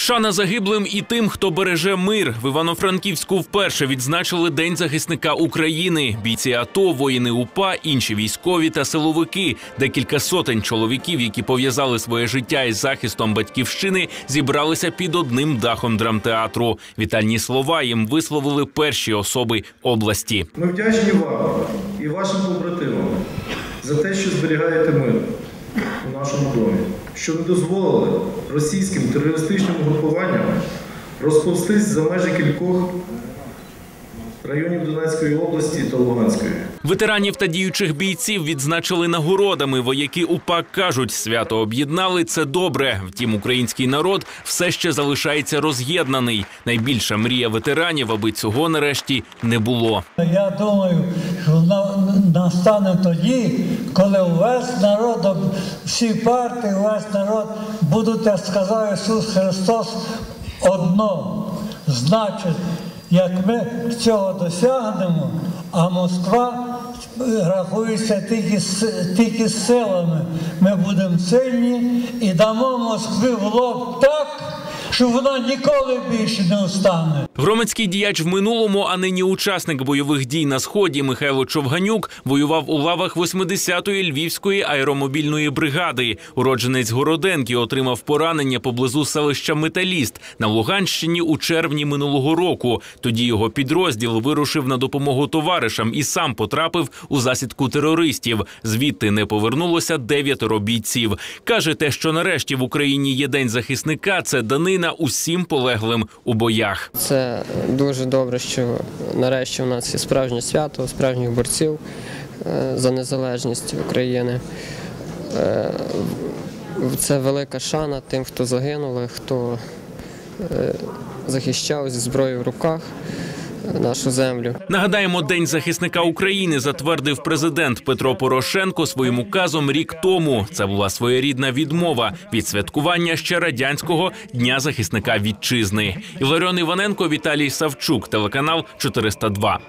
Шана загиблим і тим, хто береже мир. В Івано-Франківську вперше відзначили День захисника України. Бійці АТО, воїни УПА, інші військові та силовики. Декілька сотень чоловіків, які пов'язали своє життя із захистом батьківщини, зібралися під одним дахом драмтеатру. Вітальні слова їм висловили перші особи області. Ми вдячні вам і вашим побратимам за те, що зберігаєте мир нашому домі, що не дозволили російським терористичним групуванням розповстись за межі кількох районів Донецької області та Луганської. Ветеранів та діючих бійців відзначили нагородами. Вояки УПА кажуть, свято об'єднали це добре. Втім, український народ все ще залишається роз'єднаний. Найбільша мрія ветеранів, аби цього нарешті не було. Я думаю, що на- настане тоді, коли увесь народ, всі партії, увесь народ будуть, як сказав Ісус Христос, одно. Значить, як ми цього досягнемо, а Москва рахується тільки, тільки силами, ми будемо сильні і дамо Москві в лоб так, що вона ніколи більше не встане. Громадський діяч в минулому, а нині учасник бойових дій на сході Михайло Човганюк воював у лавах 80-ї львівської аеромобільної бригади. Уродженець Городенки отримав поранення поблизу селища Металіст на Луганщині у червні минулого року. Тоді його підрозділ вирушив на допомогу товаришам і сам потрапив у засідку терористів. Звідти не повернулося дев'ятеро бійців. каже, те, що нарешті в Україні є день захисника, це данина усім полеглим у боях. Це дуже добре, що нарешті у нас є справжнє свято справжніх борців е, за незалежність України. Е, Це велика шана тим, хто загинули, хто е, захищав зі зброєю в руках нашу землю. Нагадаємо, День захисника України затвердив президент Петро Порошенко своїм указом рік тому. Це була своєрідна відмова від святкування ще радянського дня захисника вітчизни. Іларіон Іваненко, Віталій Савчук, телеканал 402.